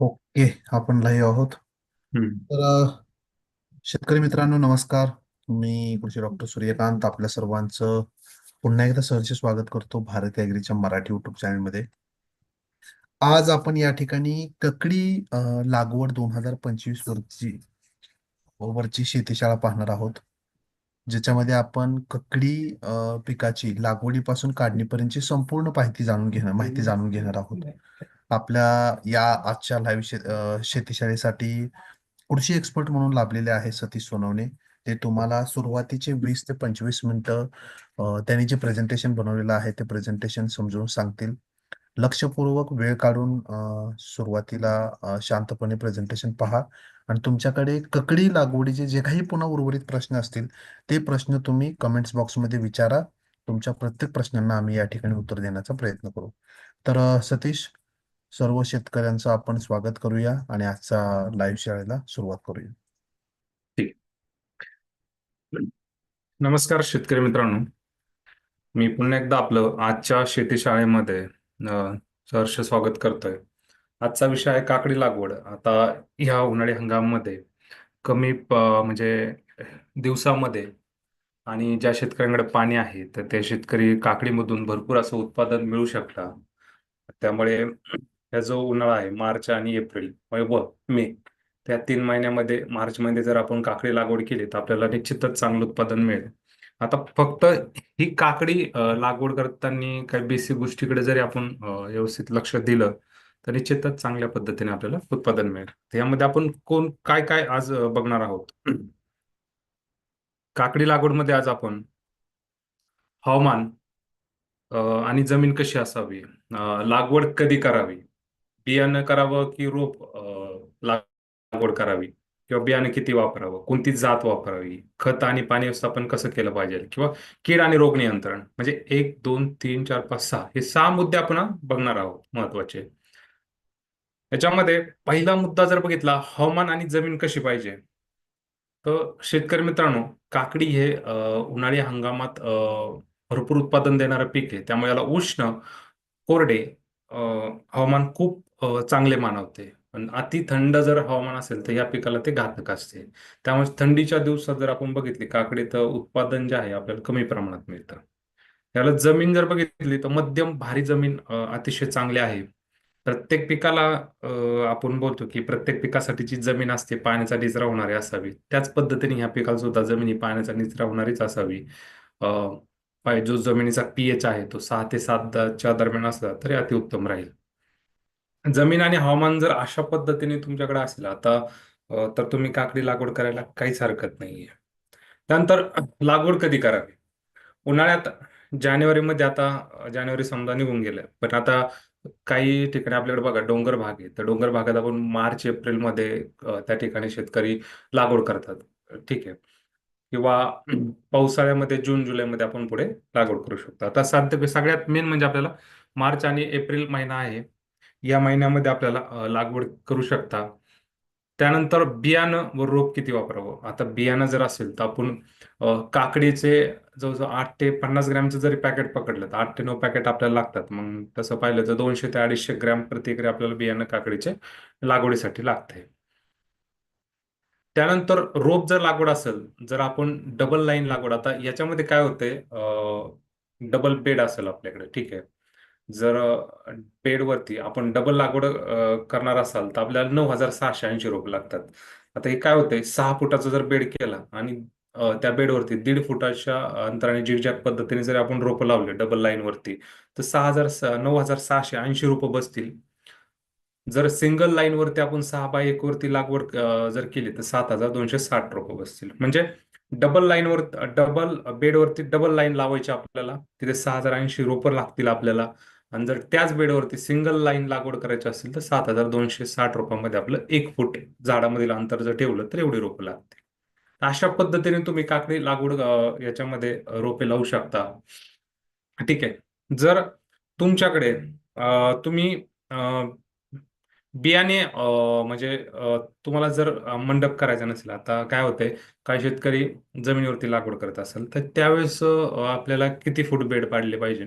Okay आपण live आहोत. हम्म. तर अ, शेतकरी मित्रांनो नमस्कार. मी कृषी डॉक्टर सूर्यकांत आपल्या सर्वांचं पुन्हा एकदा सहर्ष स्वागत करतो भारत ॲग्रीच्या मराठी युट्यूब चॅनलमध्ये. आज आपण या ठिकाणी ककडी अ, लागवड दोन हजार पंचवीस वरची वरची शेतीशाळा पाहणार आहोत. ज्याच्यामध्ये आपण ककडी अ, पिकाची लागवडीपासून काढणीपर्यंतची संपूर्ण माहिती जाणून घेणार माहिती जाणून घेणार आहोत. आपल्या या आजच्या लाईव्ह शे शेतीशाळेसाठी कृषी एक्सपर्ट म्हणून लाभलेले आहे सतीश सोनवणे. ते तुम्हाला सुरुवातीचे वीस ते पंचवीस मिनिटं त्यांनी जे प्रेझेंटेशन बनवलेलं आहे ते प्रेझेंटेशन समजून सांगतील. लक्षपूर्वक वेळ काढून सुरुवातीला शांतपणे प्रेझेंटेशन पहा. आणि तुमच्याकडे ककडी लागवडीचे जे काही पुन्हा उर्वरित प्रश्न असतील ते प्रश्न तुम्ही कमेंट्स बॉक्समध्ये विचारा. तुमच्या प्रत्येक प्रश्नांना आम्ही या ठिकाणी उत्तर देण्याचा प्रयत्न करू. तर सतीश सर्व शेतकऱ्यांचं आपण स्वागत करूया आणि आजचा लाईव्ह शाळेला सुरुवात करूया. ठीक. नमस्कार शेतकरी मित्रांनो. मी पुन्हा एकदा आपलं आजच्या शेती शाळेमध्ये सहर्ष स्वागत करतोय. आजचा विषय आहे काकडी लागवड. आता ह्या उन्हाळी हंगामामध्ये कमी म्हणजे दिवसामध्ये आणि ज्या शेतकऱ्यांकडे पाणी आहे तर ते शेतकरी काकडीमधून भरपूर असं उत्पादन मिळू शकता त्यामुळे हा जो उन्हाळा आहे मार्च आणि एप्रिल म्हणजे व मे त्या तीन महिन्यामध्ये मार्च मध्ये जर आपण काकडी लागवड केली तर आपल्याला निश्चितच चांगलं उत्पादन मिळेल. आता फक्त ही काकडी लागवड करताना काही बेसिक गोष्टीकडे जरी आपण व्यवस्थित लक्ष दिलं तर निश्चितच चांगल्या पद्धतीने आपल्याला उत्पादन मिळेल. तर यामध्ये आपण कोण काय काय आज बघणार आहोत? काकडी लागवडमध्ये आज आपण हवामान आणि जमीन कशी असावी? लागवड कधी करावी? बियाणं करावं की रोप लागवड करावी? किंवा बियाणं किती वापरावं? कोणती जात वापरावी? खत आणि पाणी व्यवस्थापन कसं केलं पाहिजे? किंवा कीड आणि रोग नियंत्रण? म्हणजे एक दोन तीन चार पाच सहा हे सहा मुद्दे आपण बघणार आहोत महत्त्वाचे याच्यामध्ये पहिला मुद्दा जर बघितला हवामान आणि जमीन कशी पाहिजे? तर शेतकरी मित्रांनो काकडी हे उन्हाळी हंगामात अ, भरपूर उत्पादन देणारं पीक आहे. त्यामुळे याला उष्ण कोरडे हवामान खूप अ, चांगले मानवते. पण अति थंड जर हवामान असेल तर या पिकाला ते घातक असते. त्यामुळे थंडीच्या दिवसात जर आपण बघितली काकडीचं उत्पादन जे आहे आपल्याला कमी प्रमाणात मिळतं. त्याला जमीन जर बघितली तर मध्यम भारी जमीन अ, अतिशय चांगली आहे. प्रत्येक पिकाला अ, आपण बोलतो की प्रत्येक पिकासाठीची जमीन असते पाण्याचा निचरा होणारी असावी. त्याच पद्धतीने ह्या पिकाला सुद्धा जमीन ही पाण्याचा निचरा होणारीच असावी. अ, पाय- जो जमिनीचा पीएच आहे तो सहा ते सातच्या दरम्यान असला तरी अतिउत्तम राहील. जमीन आणि हवामान जर अशा पद्धतीने तुमच्याकडे असेल आता अ, तर तुम्ही काकडी लागवड करायला काहीच हरकत नाहीये. त्यानंतर लागवड कधी करावी? उन्हाळ्यात जानेवारीमध्ये आता अ, जानेवारी समजा निघून गेलं. पण आता काही ठिकाणी आपल्याकडे बघा डोंगर भाग आहे. तर डोंगर भागात आपण मार्च एप्रिलमध्ये अ, त्या ठिकाणी शेतकरी लागवड करतात. ठीक आहे. किंवा पावसाळ्यामध्ये जून जुलैमध्ये आपण पुढे लागवड करू शकतो. आता साध्य सगळ्यात मेन म्हणजे आपल्याला मार्च आणि एप्रिल महिना आहे. या महिन्यामध्ये आपल्याला लागवड करू शकता. त्यानंतर बियाणं व रोप किती वापरावं? आता बियाणं जर असेल तर आपण काकडीचे जवळजवळ आठ ते पन्नास ग्रॅमचं जरी पॅकेट पकडलं तर आठ ते नऊ पॅकेट आपल्याला लागतात. मग तसं पाहिलं तर दोनशे ते अडीचशे ग्रॅम प्रतिक्रिया आपल्याला बियाणं काकडीचे लागवडीसाठी लागते. त्यानंतर रोप जर लागवड असेल जर आपण डबल लाईन लागवड आता याच्यामध्ये काय होते डबल बेड असेल आपल्याकडे ठीक आहे. जर बेडवरती आपण डबल लागवड करणार असाल तर आपल्याला नऊ हजार सहाशे ऐंशी रोप लागतात. आता हे काय होतंय? सहा फुटाचा जर बेड केला आणि त्या बेडवरती दीड फुटाच्या अंतराने जिगजॅग पद्धतीने जर आपण रोपं लावले डबल लाईनवरती तर सहा हजार नऊ हजार सहाशे ऐंशी रोपं बसतील. जर सिंगल लाईनवरती आपण सहा बाय एक वरती लागवड जर केली तर सात हजार दोनशे साठ रोपं बसतील. म्हणजे डबल लाईनवर डबल बेडवरती डबल लाईन लावायची आपल्याला तिथे सहा हजार ऐंशी रोपं लागतील आपल्याला. आणि जर त्याच बेडवरती सिंगल लाईन लागवड करायची असेल तर सात हजार दोनशे साठ रोपांमध्ये आपलं एक फूट झाडामधील अंतर जर ठेवलं तर एवढी रोपं लागतील. अशा पद्धतीने तुम्ही काकडी लागवड याच्यामध्ये रोपे लावू शकता. ठीक आहे. जर तुमच्याकडे तुम्ही बियाणे म्हणजे तुम्हाला जर मंडप करायचा नसेल आता काय होतंय काही शेतकरी जमिनीवरती लागवड करत असेल तर त्यावेळेस आपल्याला किती फूट बेड पाडले पाहिजे?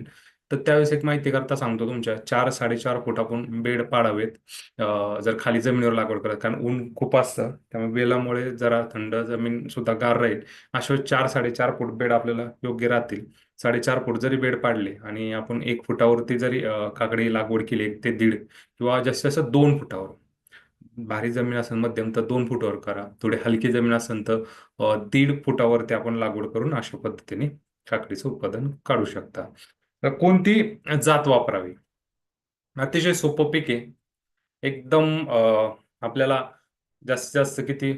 तर त्यावेळेस एक माहिती करता सांगतो तुमच्या चार साडेचार फूट आपण बेड पाडावेत. जर खाली जमिनीवर लागवड करत कारण ऊन खूप असतं त्यामुळे बेलामुळे जरा थंड जमीन सुद्धा गार राहील. अशा चार साडेचार फूट बेड आपल्याला योग्य राहतील. साडेचार फूट जरी बेड पाडले आणि आपण एक फुटावरती जरी काकडी लागवड केली एक ते दीड किंवा जास्तीत जास्त दोन फुटावर भारी जमीन असेल मध्यम तर दोन फुटावर करा. थोडी हलकी जमीन असेल तर दीड फुटावरती आपण लागवड करून अशा पद्धतीने काकडीचं उत्पादन काढू शकता. कोणती जात वापरावी? अतिशय सोपं पीक आहे. एकदम आपल्याला जास्तीत जास्त किती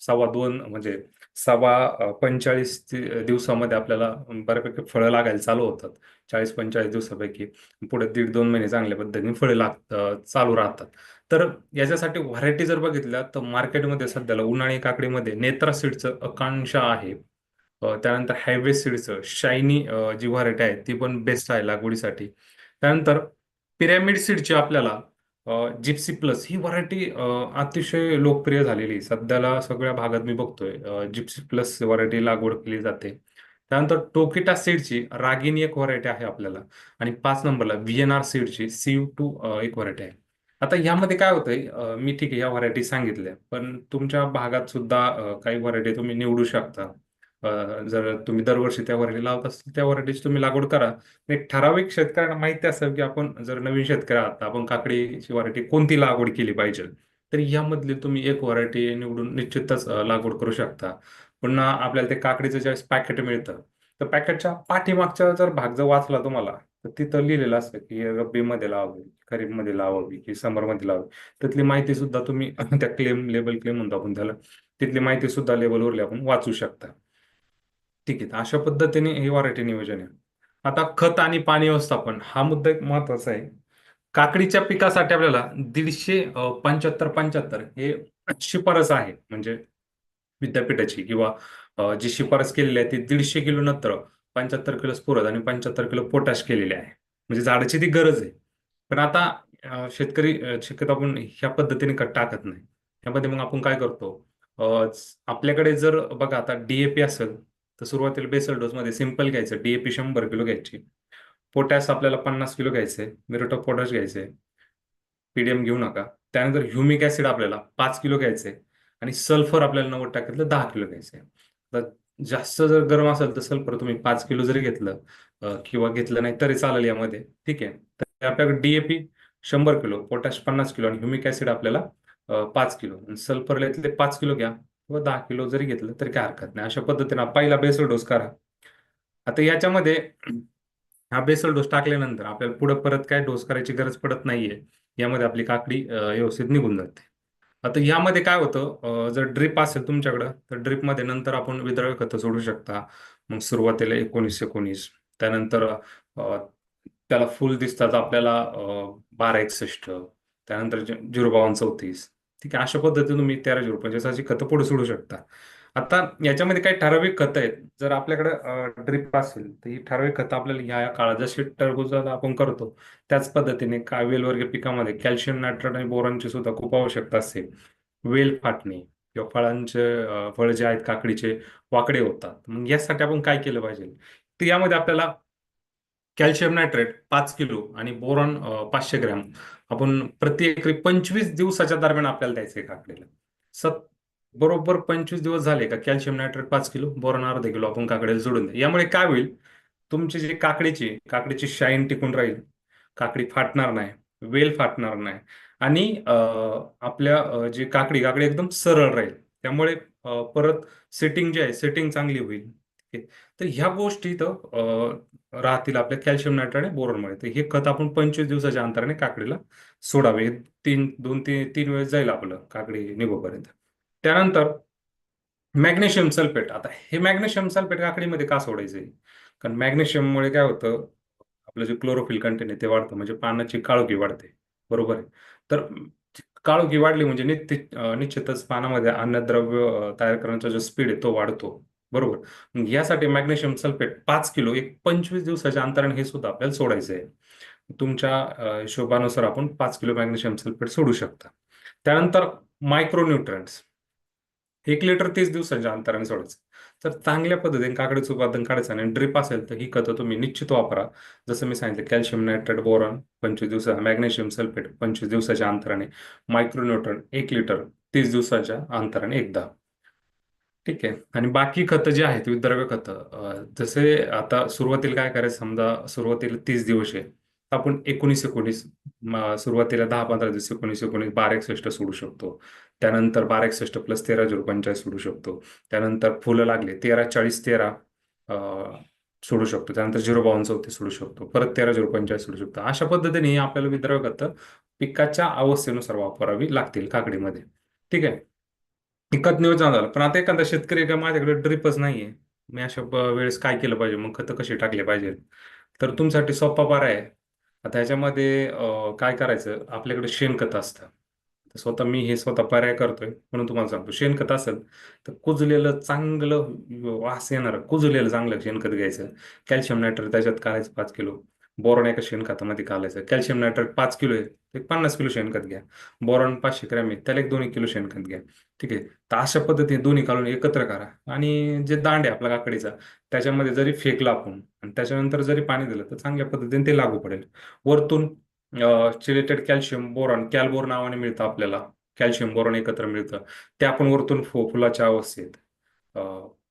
सव्वा दोन म्हणजे सव्वा पंचेचाळीस दिवसामध्ये आपल्याला बऱ्यापैकी फळं लागायला चालू होतात. चाळीस पंचेचाळीस दिवसापैकी पुढे दीड दोन महिने चांगल्या पद्धतीने फळे लाग चालू राहतात. तर याच्यासाठी व्हरायटी जर बघितल्या तर मार्केटमध्ये सध्याला उन्हाळी काकडीमध्ये नेत्रा सीडचं आकांक्षा आहे. अ, त्यानंतर हायवे सीडचं शायनी अ, जी व्हरायटी आहे ती पण बेस्ट आहे लागवडीसाठी. त्यानंतर पिरॅमिड सीडची आपल्याला जिप्सी प्लस ही व्हरायटी अतिशय लोकप्रिय झालेली आहे. सध्याला सगळ्या भागात मी बघतोय जिप्सी प्लस व्हरायटी लागवड केली जाते. त्यानंतर टोकिटा सीडची रागिनी एक व्हरायटी आहे आपल्याला. आणि पाच नंबरला व्ही एन आर सीडची सी टू एक व्हरायटी आहे. आता यामध्ये काय होतंय अ, मी ठीक आहे या व्हरायटी सांगितल्या. पण तुमच्या भागात सुद्धा अ, काही व्हरायटी तुम्ही निवडू शकता. जर तुम्ही दरवर्षी त्या व्हरायटी लावत असतील त्या व्हरायटीची तुम्ही लागवड करा. एक ठराविक शेतकऱ्यांना माहिती असेल की आपण जर नवीन शेतकरी आहात आपण काकडीची वरायटी कोणती लागवड केली पाहिजे? तर यामधली तुम्ही एक व्हरायटी निवडून निश्चितच लागवड करू शकता. पुन्हा आपल्याला ते काकडीचं ज्यावेळेस पॅकेट मिळतं तर पॅकेटच्या पाठीमागचा जर भाग जर वाचला तुम्हाला तर तिथं लिहिलेलं असतं की रब्बीमध्ये लावावी खरीपमध्ये लावावी की समरमध्ये लावावी. तिथली माहिती सुद्धा तुम्ही त्या क्लेम लेबल क्लेम म्हणतो आपण त्याला तिथली माहिती सुद्धा लेबलवरली आपण वाचू शकता. ठीक आहे. अशा पद्धतीने हे वरायटी नियोजन आहे. आता खत आणि पाणी व्यवस्थापन हा मुद्दा एक महत्त्वाचा आहे. काकडीच्या पिकासाठी आपल्याला दीडशे पंच्याहत्तर पंच्याहत्तर हे शिफारस आहे. म्हणजे विद्यापीठाची किंवा जी शिफारस केलेली आहे ती दीडशे किलो नत्र पंच्याहत्तर किलो स्फुरद आणि पंच्याहत्तर किलो पोटॅश केलेली आहे. म्हणजे झाडाची ती गरज आहे. पण आता शेतकरी शक्यतो आपण ह्या पद्धतीने कट टाकत नाही. त्यामध्ये मग आपण काय करतो? आपल्याकडे जर बघा आता डीएपी असेल तर सुरुवातीला बेसल डोसमध्ये मध्ये सिंपल घ्यायचं. डीएपी शंभर किलो घ्यायची. पोटॅश आपल्याला पन्नास किलो घ्यायचंय मिरोट ऑफ पोटॅश घ्यायचंय पीडीएम घेऊ नका. त्यानंतर ह्युमिक ऍसिड आपल्याला पाच किलो घ्यायचंय आणि सल्फर आपल्याला नव्वद टक्क्यातलं दहा किलो घ्यायचंय तर जास्त जर गरम असेल तर सल्फर तुम्ही पाच किलो जरी घेतलं किंवा घेतलं नाही तरी चालेल यामध्ये. ठीक आहे? तर आपल्याकडे डीएपी शंभर किलो पोटॅश पन्नास किलो आणि ह्युमिक ऍसिड आपल्याला पाच किलो. आणि सल्फर यातले पाच किलो घ्या. व दहा किलो जरी घेतलं तरी काय हरकत नाही. अशा पद्धतीने पहिला बेसल डोस करा. आता याच्यामध्ये हा बेसल डोस टाकल्यानंतर आपल्याला पुढे परत काय डोस करायची गरज पडत नाहीये. यामध्ये आपली काकडी व्यवस्थित निघून जाते. आता यामध्ये काय होतं जर ड्रिप असेल तुमच्याकडं तर ड्रिपमध्ये नंतर आपण विद्राव्य खत सोडू शकता. मग सुरुवातीला एकोणीस एकोणीस त्यानंतर त्याला फुल दिसतात आपल्याला बारा एकसष्ट त्यानंतर झिरो बावन्न चौतीस ठीक आहे अशा पद्धतीने तुम्ही तेरा झिरो पंचवीस अशी खतं पुढे सोडू शकता. आता याच्यामध्ये काही ठराविक खतं आहेत. जर आपल्याकडे ड्रिप असेल तर ही ठराविक खतं आपल्याला ह्या या काळात जशी टरबूजाला आपण करतो त्याच पद्धतीने का वेलवर्गीय पिकामध्ये कॅल्शियम नायट्रेट आणि बोरांची सुद्धा खूप आवश्यकता असते. वेल फाटणे किंवा फळांचे फळ जे आहेत काकडीचे वाकडे होतात. मग यासाठी आपण काय केलं पाहिजे? तर यामध्ये आपल्याला कॅल्शियम नायट्रेट पाच किलो आणि बोरॉन पाचशे ग्रॅम. आपण प्रति एकरी पंचवीस दिवसाच्या दरम्यान आपल्याला द्यायचं आहे काकडीला सत बरोबर पंचवीस दिवस झाले का कॅल्शियम नायट्रेट पाच किलो बोरॉन अर्धा किलो आपण काकडीला जोडून द्या. यामुळे काय होईल? तुमची जी काकडीची काकडीची शाईन टिकून राहील. काकडी फाटणार नाही वेल फाटणार नाही आणि आपल्या जी काकडी काकडी एकदम सरळ राहील. त्यामुळे परत सेटिंग जी आहे सेटिंग चांगली होईल. तर ह्या गोष्टी तर अ, राहतील आपल्या कॅल्शियम नायट्रेट आणि बोरोनमुळे तर हे खत आपण पंचवीस दिवसाच्या अंतराने काकडीला सोडावे. तीन दोन तीन तीन वेळेस जाईल आपलं काकडी निघोपर्यंत. त्यानंतर मॅग्नेशियम सल्फेट. आता हे मॅग्नेशियम सल्फेट काकडीमध्ये का सोडायचं? आहे कारण मॅग्नेशियममुळे काय होतं आपलं जे क्लोरोफिल कंटेंट आहे ते वाढतं म्हणजे पानाची काळोखी वाढते. बरोबर आहे? तर काळोखी वाढली म्हणजे नित्य निश्चितच पानामध्ये अन्नद्रव्य तयार करण्याचा जो स्पीड आहे तो वाढतो. हो. बरोबर. यासाठी मॅग्नेशियम सल्फेट पाच किलो एक पंचवीस दिवसाच्या अंतराने हे सुद्धा आपल्याला सोडायचं आहे. तुमच्या हिशोबानुसार आपण पाच किलो मॅग्नेशियम सल्फेट सोडू शकता. त्यानंतर मायक्रोन्युट्रंट्स. एक लिटर तीस दिवसाच्या अंतराने सोडायचं. तर चांगल्या पद्धतीने काकडीचं उत्पादन काढायचं आणि ड्रिप असेल तर ही खतं तुम्ही निश्चित वापरा. जसं मी सांगितलं कॅल्शियम नायट्रेट बोरॉन पंचवीस दिवसा मॅग्नेशियम सल्फेट पंचवीस दिवसाच्या अंतराने. मायक्रोन्यूट्रन एक लिटर तीस दिवसाच्या अंतराने एकदा. ठीक आहे. आणि बाकी खतं जी आहेत विद्रव्य खतं जसे आता सुरुवातीला काय करायचं समजा सुरुवातीला तीस दिवस आहे तर आपण एकोणीस एकोणीस सुरुवातीला दहा पंधरा दिवस एकोणीस एकोणीस बारा एकसष्ट सोडू शकतो. त्यानंतर बारा एकसष्ट प्लस तेरा झिरो पंचाळीस सोडू शकतो. त्यानंतर फुलं लागले तेरा चाळीस तेरा सोडू शकतो. त्यानंतर झिरो बावन्न चौथे सोडू शकतो. परत तेरा झिरो पंचाळीस सोडू शकतो. अशा पद्धतीने आपल्याला विद्रव्य खतं पिकाच्या अवस्थेनुसार वापरावी लागतील काकडीमध्ये. ठीक आहे. खत नियोजन झालं पण आता एखादा शेतकरी का माझ्याकडे ड्रिपच नाहीये. मी अशा वेळेस काय केलं पाहिजे? मग खतं कशी टाकले पाहिजे तर तुमच्यासाठी सोपा पर्याय आहे. आता ह्याच्यामध्ये काय करायचं? आपल्याकडे शेणखत असतं. तर स्वतः मी हे स्वतः पर्याय करतोय. म्हणून तुम्हाला सांगतो. शेणखत असेल तर कुजलेलं चांगलं वास येणार कुजलेलं चांगलं शेणखत घ्यायचं. कॅल्शियम नायट्रेट त्याच्यात घालायचं पाच किलो. बोरॉन एका शेणखतामध्ये घालायचं कॅल्शियम नायट्रेट पाच किलो आहे. एक पन्नास किलो शेणखत घ्या. बोरॉन पाचशे ग्रॅम आहे. त्याला एक दोन किलो शेणखत घ्या. ठीक आहे? तर अशा पद्धतीने दोन्ही घालून एकत्र करा. आणि जे दांड आहे आपला काकडीचा त्याच्यामध्ये जरी फेकला आपण आणि त्याच्यानंतर जरी पाणी दिलं तर चांगल्या पद्धतीने ते लागू पडेल. वरतून चिलेटेड कॅल्शियम बोरॉन कॅलबोर नावाने मिळतं आपल्याला. कॅल्शियम बोरॉन एकत्र मिळतं. ते आपण वरतून फो फुलाच्या अवस्थेत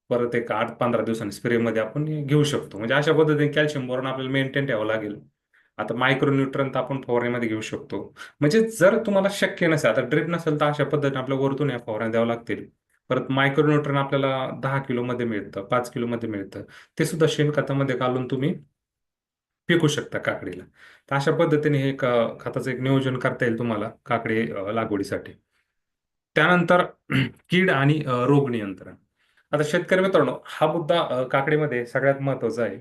परत एक आठ पंधरा दिवसांनी स्प्रेमध्ये आपण घेऊ शकतो. म्हणजे अशा पद्धतीने कॅल्शियम बोरॉन आपल्याला मेंटेन ठेवावं लागेल. आता मायक्रोन्यूट्रन तर आपण फवारणीमध्ये घेऊ शकतो. म्हणजे जर तुम्हाला शक्य नसेल आता ड्रिप नसेल तर अशा पद्धतीने आपल्या वरतून या फवारण्या द्यावं लागतील. परत मायक्रोन्यूट्रन आपल्याला दहा किलोमध्ये मिळतं पाच किलोमध्ये मिळतं. ते सुद्धा शेणखतामध्ये घालून तुम्ही पिकू शकता काकडीला. तर अशा पद्धतीने हे खताचं एक नियोजन करता येईल तुम्हाला काकडी लागवडीसाठी. त्यानंतर कीड आणि रोग नियंत्रण. आता शेतकरी मित्रांनो हा मुद्दा अ, काकडीमध्ये सगळ्यात महत्त्वाचा आहे.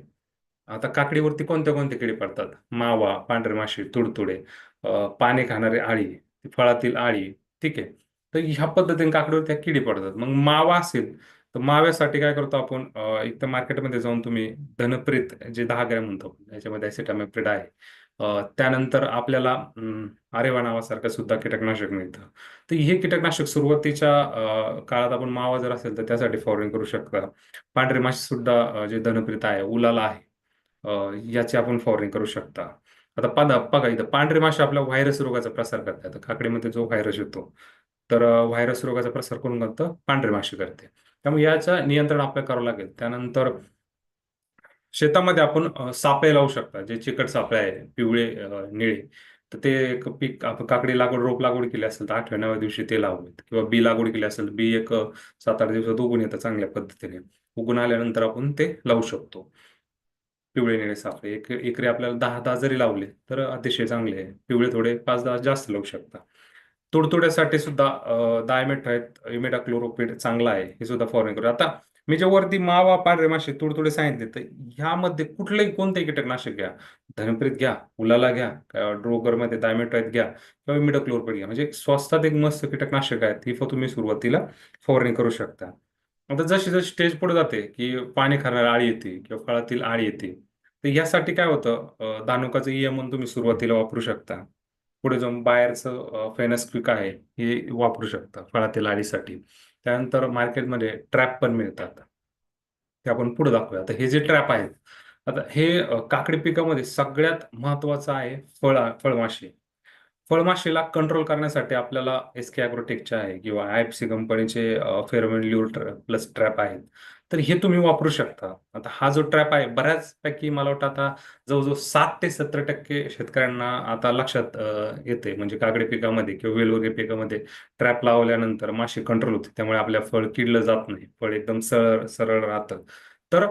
आता काकडीवरती कोणत्या कोणत्या किडी पडतात? मावा पांढरे माशी तुडतुडे अ, पाने खाणारे आळी फळातील आळी ठीक आहे. तर ह्या पद्धतीने काकडीवर त्या किडी पडतात. मग मावा असेल तर माव्यासाठी काय करतो आपण? अ, एक तर मार्केटमध्ये जाऊन तुम्ही धनप्रीत जे दहा ग्रॅम म्हणतो याच्यामध्ये ॲसिटामिप्रिड आहे. त्यानंतर आपल्याला आरेवा नावासारखं सुद्धा कीटकनाशक मिळतं. तर हे कीटकनाशक सुरुवातीच्या काळात आपण मावा जर असेल तर त्यासाठी फॉरविंग करू शकता. पांढरी माशी सुद्धा जे धनप्रियता आहे उलाला आहे याची आपण फवारणी करू शकता. आता पादा बघा इथं पांढरी माशी आपल्या व्हायरस रोगाचा प्रसार करतात. काकडीमध्ये जो व्हायरस येतो तर व्हायरस रोगाचा प्रसार करून करतं? पांढरी माशी करते. त्यामुळे याचं नियंत्रण आपल्याला करावं लागेल. त्यानंतर शेतामध्ये आपण सापळे लावू शकता जे चिकट सापळे आहे पिवळे निळे. तर ते एक पीक आपण काकडी लागवड रोप लागवड केली असेल तर आठव्या नव्या दिवशी ते लावूयात. किंवा बी लागवड केली असेल बी एक सात आठ दिवसात उगून येतं चांगल्या पद्धतीने. उगून आल्यानंतर आपण ते लावू शकतो. पिवळे निळे सापळे. एक एकरी आपल्याला दहा दहा जरी लावले तर अतिशय चांगले आहे. पिवळे थोडे पाच दहा जास्त लावू शकता. तुडतुड्यासाठी सुद्धा डायमेट्राईट इमिडाक्लोरोपिड चांगला आहे. हे सुद्धा फॉरेन करू आता मी जे वरती मावा पांढरे मासे तुडतुडे सांगितले. तर ह्यामध्ये कुठलंही कोणतेही कीटकनाशक घ्या. धनप्रीत घ्या उलाला घ्या ड्रोगरमध्ये डायमेट्राईट घ्या किंवा मिडक्लोरपेट घ्या. म्हणजे स्वस्तात एक मस्त कीटकनाशक आहेत ही फक्त तुम्ही सुरुवातीला फवारणी करू शकता. आता जशी जशी स्टेज पुढे जाते की पाणी खाणारी आळी येते किंवा फळातील आळी येते तर यासाठी काय होतं? अं, ई इयमन तुम्ही सुरुवातीला वापरू शकता. पुढे जाऊन बाहेरचं फेनस क्विक आहे हे वापरू शकता फळातील आळीसाठी. त्यानंतर मार्केटमध्ये ट्रॅप पण मिळतात ते आपण पुढे दाखवूया. आता हे जे ट्रॅप आहेत आता हे काकडी पिकामध्ये सगळ्यात महत्वाचं आहे फळ फळमाशी. फळमाशीला कंट्रोल करण्यासाठी आपल्याला एस के अॅग्रोटेकचे आहे किंवा आय एफ सी कंपनीचे फेरोमेन ल्यूर प्लस ट्रॅप आहेत. तर हे तुम्ही वापरू शकता. आता हा जो ट्रॅप आहे बऱ्याचपैकी मला वाटतं आता जवळजवळ सात ते सत्तर टक्के शेतकऱ्यांना आता लक्षात येते म्हणजे कागडी पिकामध्ये किंवा वेलवर्गीय पिकामध्ये ट्रॅप लावल्यानंतर माशी कंट्रोल होते त्यामुळे आपल्या फळ किडलं जात नाही. फळ एकदम सरळ सरळ राहतं. तर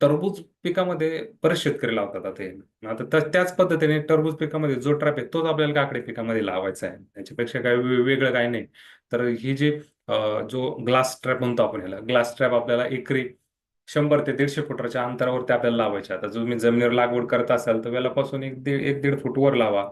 टरबूज पिकामध्ये बरेच शेतकरी लावतात आता हे. आता त्याच पद्धतीने टरबूज पिकामध्ये जो ट्रॅप आहे तोच आपल्याला काकडी पिकामध्ये लावायचा आहे. त्याच्यापेक्षा काही वेगळं काही नाही. तर ही जी जो ग्लास ट्रॅप म्हणतो आपण ह्याला. ग्लास ट्रॅप आपल्याला एकरी शंभर ते दीडशे फुटाच्या अंतरावरती आपल्याला लावायचे. आता तुम्ही जमिनीवर लागवड करत असाल तर वेलापासून एक दीड एक दीड फूट वर लावा.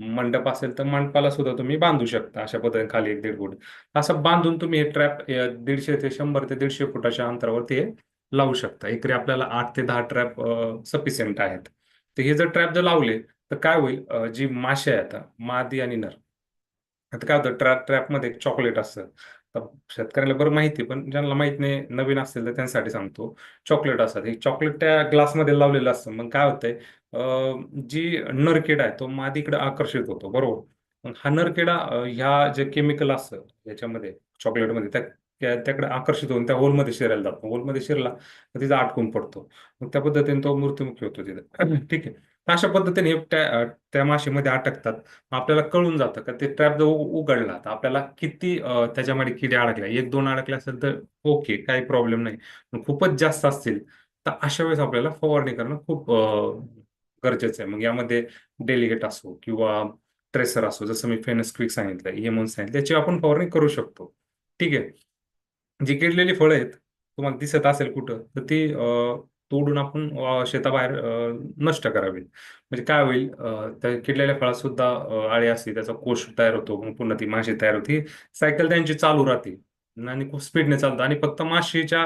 मंडप असेल तर मंडपाला सुद्धा तुम्ही बांधू शकता अशा पद्धतीने खाली एक दीड फूट. असं बांधून तुम्ही हे ट्रॅप दीडशे ते शंभर ते दीडशे फुटाच्या अंतरावरती हे लावू शकता. एकरी आपल्याला आठ ते दहा ट्रॅप सफिशियंट आहेत. तर हे जर ट्रॅप जर लावले तर काय होईल? जी माशे आहे आता मादी आणि नर. आता काय होतं? ट्रॅप ट्रॅपमध्ये एक चॉकलेट असतं. शेतकऱ्याला बरं माहिती आहे, पण ज्यांना माहीत नाही नवीन असतील तर त्यांच्यासाठी सांगतो. चॉकलेट असतात. हे चॉकलेट त्या ग्लासमध्ये लावलेलं असतं. मग काय होतंय जी नरकेड आहे तो मादीकडे आकर्षित होतो. बरोबर? मग हा नरकेडा ह्या जे केमिकल असतं याच्यामध्ये चॉकलेटमध्ये त्या त्याकडे आकर्षित होऊन त्या होलमध्ये शिरायला जातो. होलमध्ये शिरला तर तिचा आटकून पडतो. मग त्या पद्धतीने तो मृत्युमुखी होतो तिथे. ठीक आहे. अशा पद्धतीने हे त्या त्या माशीमध्ये अटकतात. आपल्याला कळून जातं का ते ट्रॅप जर उघडला तर आपल्याला किती त्याच्यामध्ये किडे अडकल्या एक दोन अडकल्या असेल तर ओके काही प्रॉब्लेम नाही. पण खूपच जास्त असतील तर अशा वेळेस आपल्याला फवारणी करणं खूप गरजेचं आहे. मग यामध्ये डेलिगेट असो किंवा ट्रेसर असो जसं मी फेनस्क्विक सांगितलं इएमॉन सांगितलं त्याची आपण फवारणी करू शकतो. ठीक आहे? जी किडलेली फळं आहेत तुम्हाला दिसत असेल कुठं तर ती तोडून आपण शेताबाहेर नष्ट करावे. म्हणजे काय होईल त्या किडलेल्या फळात सुद्धा आळी असते त्याचा कोश तयार होतो मग पुन्हा ती माशी तयार होती. सायकल त्यांची चालू राहते आणि खूप स्पीडने चालतं आणि फक्त माशीच्या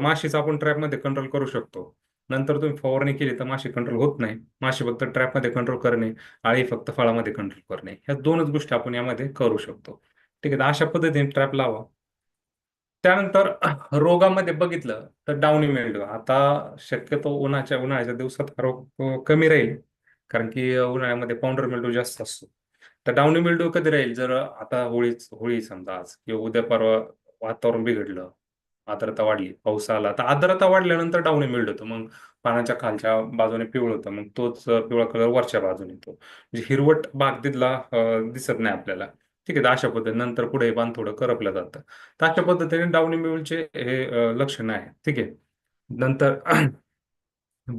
माशीचा आपण ट्रॅपमध्ये कंट्रोल करू शकतो. नंतर तुम्ही फवारणी केली तर माशी कंट्रोल होत नाही. माशी फक्त ट्रॅपमध्ये कंट्रोल करणे आळी फक्त फळामध्ये कंट्रोल करणे. ह्या दोनच गोष्टी आपण यामध्ये करू शकतो. ठीक आहे अशा पद्धतीने ट्रॅप लावा. त्यानंतर रोगामध्ये बघितलं तर डाउनी मिल्ड्यू आता शक्यतो उन्हाच्या उन्हाळ्याच्या दिवसात हा रोग कमी राहील कारण की उन्हाळ्यामध्ये पावडर मिल्ड्यू जास्त असतो. तर डाउनी मिल्ड्यू कधी राहील? जर आता होळी होळी समजा आज किंवा उद्या परवा वातावरण बिघडलं आर्द्रता वाढली पाऊस आला तर आर्द्रता वाढल्यानंतर डाउनी मिल्ड होतो मग पानाच्या खालच्या बाजूने पिवळ होतं मग तोच पिवळा कलर वरच्या बाजूने येतो. म्हणजे हिरवट भाग तिथला दिसत नाही आपल्याला. ठीक आहे तर अशा पद्धतीने नंतर पुढे पान थोडं करपलं जातं. तर अशा पद्धतीने डाऊनी मिळचे हे लक्षण आहे ठीक आहे. नंतर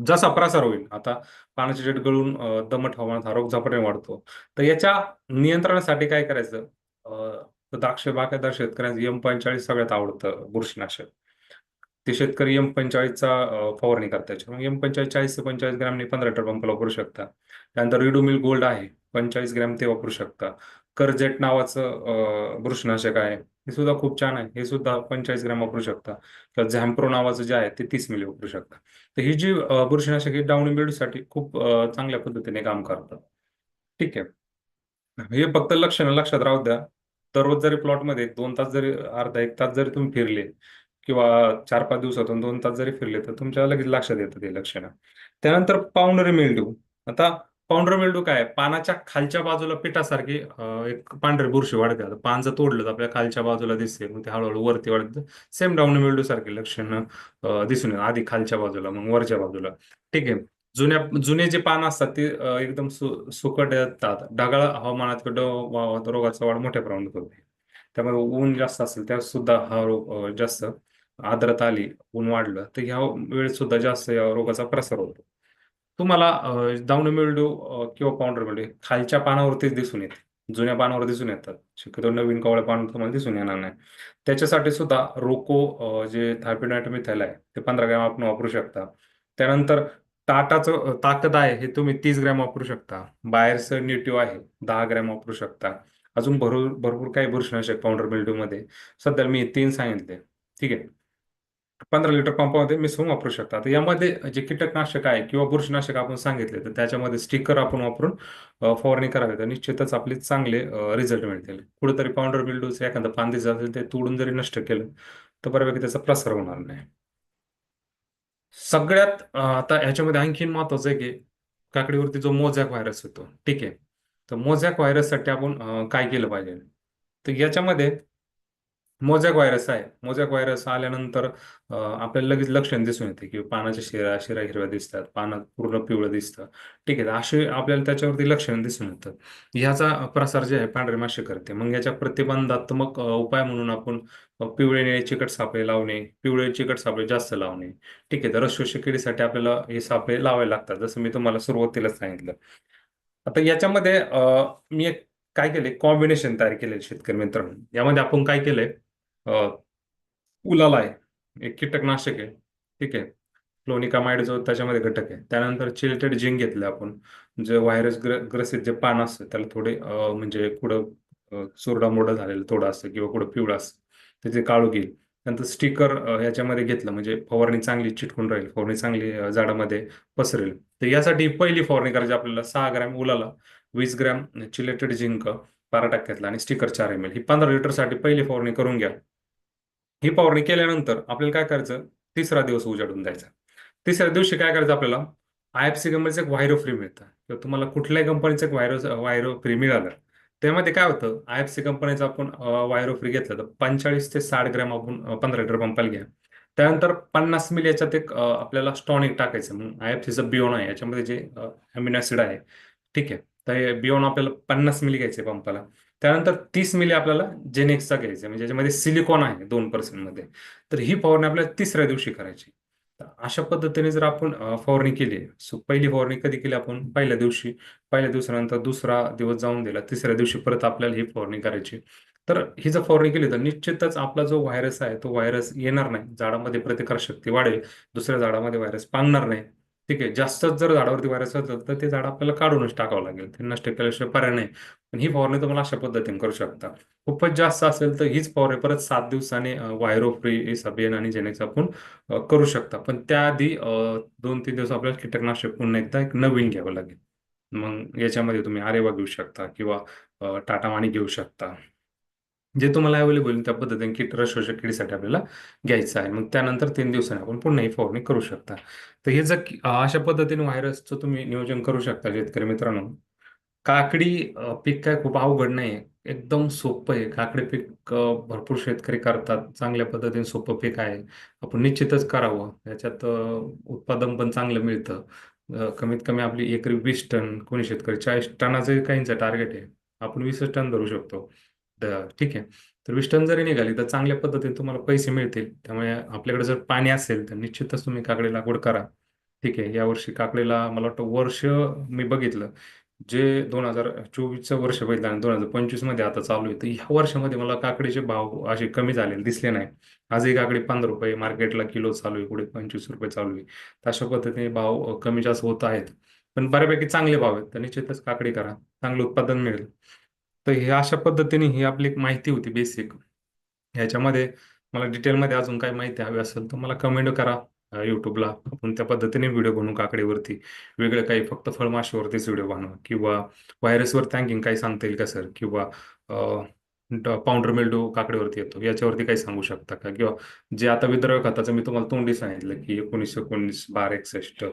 जसा प्रसार होईल आता पाण्याचे जेट गळून दमट हवामानात हा रोग झपाट्याने वाढतो. तर याच्या नियंत्रणासाठी काय करायचं? द्राक्ष बागायतदार शेतकऱ्यांचं एम पंचाळीस सगळ्यात आवडतं बुरशीनाशक. ते शेतकरी एम पंचेचाळीसचा फवारणी करतात मग एम पंचाळीस चाळीस ते पंचाळीस ग्रॅमने पंधरा लिटर पंप वापरू शकता त्यानंतर रिडोमिल गोल्ड आहे पंचेचाळीस ग्रॅम ते वापरू शकता. कर्जेट नावाचं बुरशीनाशक आहे. हे सुद्धा खूप छान आहे. हे सुद्धा पंचेचाळीस ग्रॅम वापरू शकता. किंवा झॅम्प्रो नावाचं जे आहे ते तीस मिली वापरू शकता. तर ही जी अ, बुरशीनाशक ही डाउनी मिल्ड्यूसाठी खूप चांगल्या पद्धतीने काम करतात ठीक आहे. हे फक्त लक्षणं लक्षात राहू द्या. दररोज जरी प्लॉटमध्ये दोन तास जरी अर्धा एक तास जरी तुम्ही फिरले किंवा चार पाच दिवसातून दोन तास जरी फिरले तर तुमच्या लगेच लक्षात येतं ते लक्षणं. त्यानंतर पावडरी मिल्ड्यू आता पांढर मेंढू काय? पानाच्या खालच्या बाजूला पिठासारखी एक पांढरे बुरशी वाढते. आता पान जर तोडलं तर आपल्या खालच्या बाजूला दिसते. मग ते हळूहळू वरती वाढत. सेम डाऊन मेंढू सारखे लक्षणं दिसून येतात. आधी खालच्या बाजूला मग वरच्या बाजूला. ठीक आहे. जुन्या जुने जे पानं असतात ते एकदम सु सुकट येतात. ढगाळ हवामानात रोगाचा वाढ मोठ्या प्रमाणात होते. त्यामुळे ऊन जास्त असेल त्या सुद्धा हा रोग जास्त आर्द्रता आली ऊन वाढलं तर ह्या वेळेत सुद्धा जास्त या रोगाचा प्रसार होतो. तुम्हाला दावणी मिळडू किंवा पाऊंडर मिळडू खालच्या पानावरतीच दिसून येते. जुन्या पानावर दिसून येतात. शक्यतो नवीन कवळ्या पान तुम्हाला दिसून येणार नाही. त्याच्यासाठी सुद्धा रोको जे जे थायपिनायटोमिथाइल आहे ते पंधरा ग्रॅम आपण वापरू शकता. त्यानंतर ताटाचं ताकद आहे हे तुम्ही तीस ग्रॅम वापरू शकता. बाहेरचं नेटिव्ह आहे दहा ग्रॅम वापरू शकता. अजून भरपूर भरपूर काही बुरशीनाशक पावडर मिल्ड्यूमध्ये सध्या मी तीन सांगितले. ठीक आहे? पंधरा लिटर पंपामध्ये मिसळून वापरू शकता. तर यामध्ये जे कीटकनाशक आहे किंवा बुरशीनाशक आपण सांगितले तर त्याच्यामध्ये स्टिकर आपण वापरून फवारणी करावी. तर निश्चितच आपले चांगले रिझल्ट मिळतील. कुठेतरी पावडर बिल्डूस एखादं पान असेल ते तोडून जरी नष्ट केलं तर बऱ्यापैकी त्याचा प्रसार होणार नाही. सगळ्यात आता ह्याच्यामध्ये आणखीन महत्वाचं आहे की काकडीवरती जो मोझॅक व्हायरस येतो. ठीक आहे. तर मोझॅक व्हायरससाठी आपण काय केलं पाहिजे? तर याच्यामध्ये मोझॅक व्हायरस आहे. मोझॅक व्हायरस आल्यानंतर आपल्याला लगेच लक्षण दिसून येते की पानाच्या शिरा शिरा हिरव्या दिसतात पानात पूर्ण पिवळं दिसतं. ठीक आहे असे आपल्याला त्याच्यावरती लक्षण दिसून येतं. ह्याचा प्रसार जे आहे पांढरे माशी करते. मग याच्या प्रतिबंधात्मक उपाय म्हणून आपण पिवळे निळे चिकट सापळे लावणे पिवळे चिकट सापळे जास्त लावणे. ठीक आहे तर रसशोषक किडीसाठी आपल्याला हे सापळे लावायला लागतात. जसं मी तुम्हाला सुरुवातीला सांगितलं. आता याच्यामध्ये मी एक काय केले कॉम्बिनेशन तयार केले शेतकरी मित्रांनो. यामध्ये आपण काय केलंय? उलाला आहे एक कीटकनाशक आहे. ठीक आहे. फ्लोनिकामाइड जो त्याच्यामध्ये घटक आहे. त्यानंतर चिलेटेड झिंक घेतलं आपण. जे व्हायरस ग्र ग्रसित जे पान असतं त्याला थोडे म्हणजे कुठं अ, झालेलं थोडं असतं किंवा कुठं पिवळं असतं त्याचे काळू घेईल. नंतर स्टिकर याच्यामध्ये घेतलं म्हणजे फवारणी चांगली चिटकून राहील. फवारणी चांगली झाडामध्ये पसरेल. तर यासाठी पहिली फवारणी करायची आपल्याला सहा ग्रॅम उलाला वीस ग्रॅम चिलेटेड झिंक बारा टक्क्यातला आणि स्टिकर चार एम एल ही पंधरा लिटरसाठी पहिली फवारणी करून घ्या. ही फवारणी केल्यानंतर आपल्याला काय करायचं? तिसरा दिवस उजाडून द्यायचा. तिसऱ्या दिवशी काय करायचं आपल्याला? आय एफ सी कंपनीचं एक व्हायरो फ्री मिळतं. किंवा तुम्हाला कुठल्याही कंपनीचं एक व्हायरो व्हायरो फ्री मिळालं. त्यामध्ये काय होतं? आय एफ सी कंपनीचं आपण वायरो फ्री घेतलं तर पंचेचाळीस ते साठ ग्रॅम आपण पंधरा लिटर पंपायला घ्या. त्यानंतर पन्नास मिली याच्यात एक आपल्याला स्टॉनिक टाकायचं. म्हणून आय एफ सीचं बिओन आहे. याच्यामध्ये जे अमिनो ऍसिड आहे. ठीक आहे. तर हे बियॉन आपल्याला पन्नास मिली घ्यायचे पंपाला. त्यानंतर तीस मिली आपल्याला जेनेक्सचा घ्यायचा म्हणजे याच्यामध्ये सिलिकॉन आहे दोन पर्सेंटमध्ये तर ही फवारणी आपल्याला तिसऱ्या दिवशी करायची. तर अशा पद्धतीने जर आपण फवारणी केली सो पहिली फवारणी कधी केली आपण? पहिल्या दिवशी. पहिल्या दिवसानंतर दुसरा दिवस जाऊन दिला तिसऱ्या दिवशी परत आपल्याला ही फवारणी करायची. तर ही जर फवारणी केली तर निश्चितच आपला जो व्हायरस आहे तो व्हायरस येणार नाही. झाडामध्ये प्रतिकारशक्ती वाढेल. दुसऱ्या झाडामध्ये व्हायरस पांगणार नाही. ठीक आहे जास्तच जर झाडावरती व्हायरस असेल तर ते झाड आपल्याला काढूनच टाकावं लागेल. ते नष्ट केल्याशिवाय पर्याय नाही. पण ही फवारणी तुम्हाला अशा पद्धतीने करू शकता. खूपच जास्त असेल तर हीच फवारणी परत सात दिवसाने व्हायरो फ्री सबियन आणि जेनेक्स आपण करू शकता. पण त्याआधी दोन तीन दिवस आपल्याला कीटकनाशक पुन्हा एकदा एक नवीन घ्यावं लागेल. मग याच्यामध्ये तुम्ही आरेवा घेऊ शकता किंवा टाटा माणी घेऊ शकता. जे तुम्हाला अवेलेबल होईल त्या पद्धतीने कीट रसशोषक किडीसाठी आपल्याला घ्यायचं आहे. मग त्यानंतर तीन दिवसांनी आपण पुन्हा ही फवारणी करू शकता. तर हे जर अशा पद्धतीने व्हायरसचं तुम्ही नियोजन करू शकता शेतकरी मित्रांनो. काकडी अ, पीक काय खूप अवघड नाही आहे एकदम सोपं आहे. काकडी पीक अ, भरपूर शेतकरी करतात. चांगल्या पद्धतीने सोपं पीक आहे. आपण निश्चितच करावं. याच्यात अ, उत्पादन पण चांगलं मिळतं. अ, कमीत कमी आपली एकरी वीस टन कोणी शेतकरी चाळीस टनाचं काहींचं टार्गेट आहे. आपण वीसच टन धरू शकतो. द- ठीक आहे. तर वीस टन जरी निघाली तर चांगल्या पद्धतीने तुम्हाला पैसे मिळतील. त्यामुळे आपल्याकडे जर पाणी असेल तर निश्चितच तुम्ही काकडी लागवड करा. ठीक आहे यावर्षी काकडीला मला वाटतं वर्ष मी बघितलं. जे दोन हजार चोवीसचं वर्ष बघितलं आणि दोन हजार पंचवीसमध्ये आता चालू आहे तर ह्या वर्षामध्ये मला काकडीचे भाव असे कमी झालेले दिसले नाही. आजही काकडी पंधरा रुपये मार्केटला किलो चालू आहे कुठे पंचवीस रुपये चालू आहे. तर अशा पद्धतीने भाव कमी जास्त होत आहेत. पण बऱ्यापैकी चांगले भाव आहेत तर निश्चितच काकडी करा चांगलं उत्पादन मिळेल. तर हे अशा पद्धतीने ही आपली एक माहिती होती बेसिक ह्याच्यामध्ये मला डिटेलमध्ये अजून काही माहिती हवी असेल तर मला कमेंट करा युट्यूबला आपण त्या पद्धतीने व्हिडिओ बनवू काकडीवरती. वेगळं काही फक्त फळमाशीवरतीच व्हिडिओ बनवा किंवा व्हायरसवर थँकिंग काही सांगता येईल का सर किंवा पाऊंडर मिल्डू काकडीवरती येतो. याच्यावरती काही सांगू शकता का? किंवा जे आता विद्रव्य खताचं मी तुम्हाला तोंडी सांगितलं की एकोणीस एकोणीस बारा एकसष्ट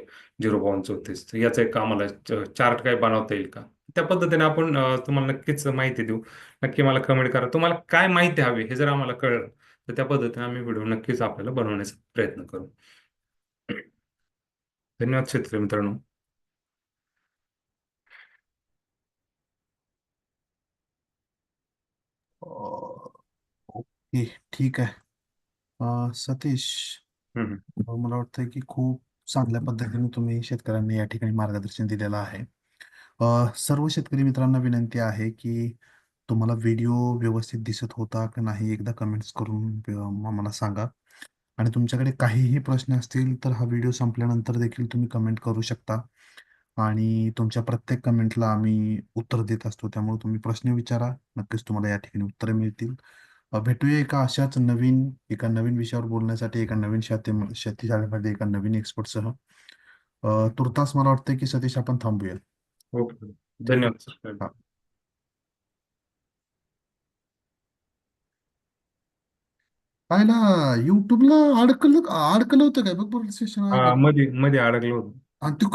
झिरो बावन्न चौतीस याचं एक आम्हाला चार्ट काही बनवता येईल का? त्या पद्धतीने आपण तुम्हाला नक्कीच माहिती देऊ. नक्की मला कमेंट करा. तुम्हाला काय माहिती हवी हे जर आम्हाला कळलं तर त्या पद्धतीने आम्ही व्हिडिओ नक्कीच आपल्याला बनवण्याचा प्रयत्न करू. धन्यवाद शेतकरी मित्रांनो. ओके ठीक आहे. अ, सतीश हम्म. अ, मला वाटतं की खूप चांगल्या पद्धतीने तुम्ही शेतकऱ्यांना या ठिकाणी मार्गदर्शन दिलेलं आहे. अ, सर्व शेतकरी मित्रांना विनंती आहे की तुम्हाला व्हिडिओ व्यवस्थित दिसत होता की नाही एकदा कमेंट्स करून अ, मला सांगा. आणि तुमच्याकडे काहीही प्रश्न असतील तर हा व्हिडिओ संपल्यानंतर देखील तुम्ही कमेंट करू शकता. आणि तुमच्या प्रत्येक कमेंटला आम्ही उत्तर देत असतो त्यामुळे तुम्ही प्रश्न विचारा. नक्कीच तुम्हाला या ठिकाणी उत्तरं मिळतील. भेटूया एका अशाच नवीन एका नवीन विषयावर बोलण्यासाठी एका नवीन शेती शेतीशाळेमध्ये एका नवीन एक्सपर्टसह. अ, तुर्तास मला वाटतं की सतीश आपण थांबूया ओके धन्यवाद सर. हा. पाहिला युट्यूबला अडकलं अडकलं होतं काय? बघ बरं सेशन हा मध्ये मध्ये अडकलो होतो. आणि तू का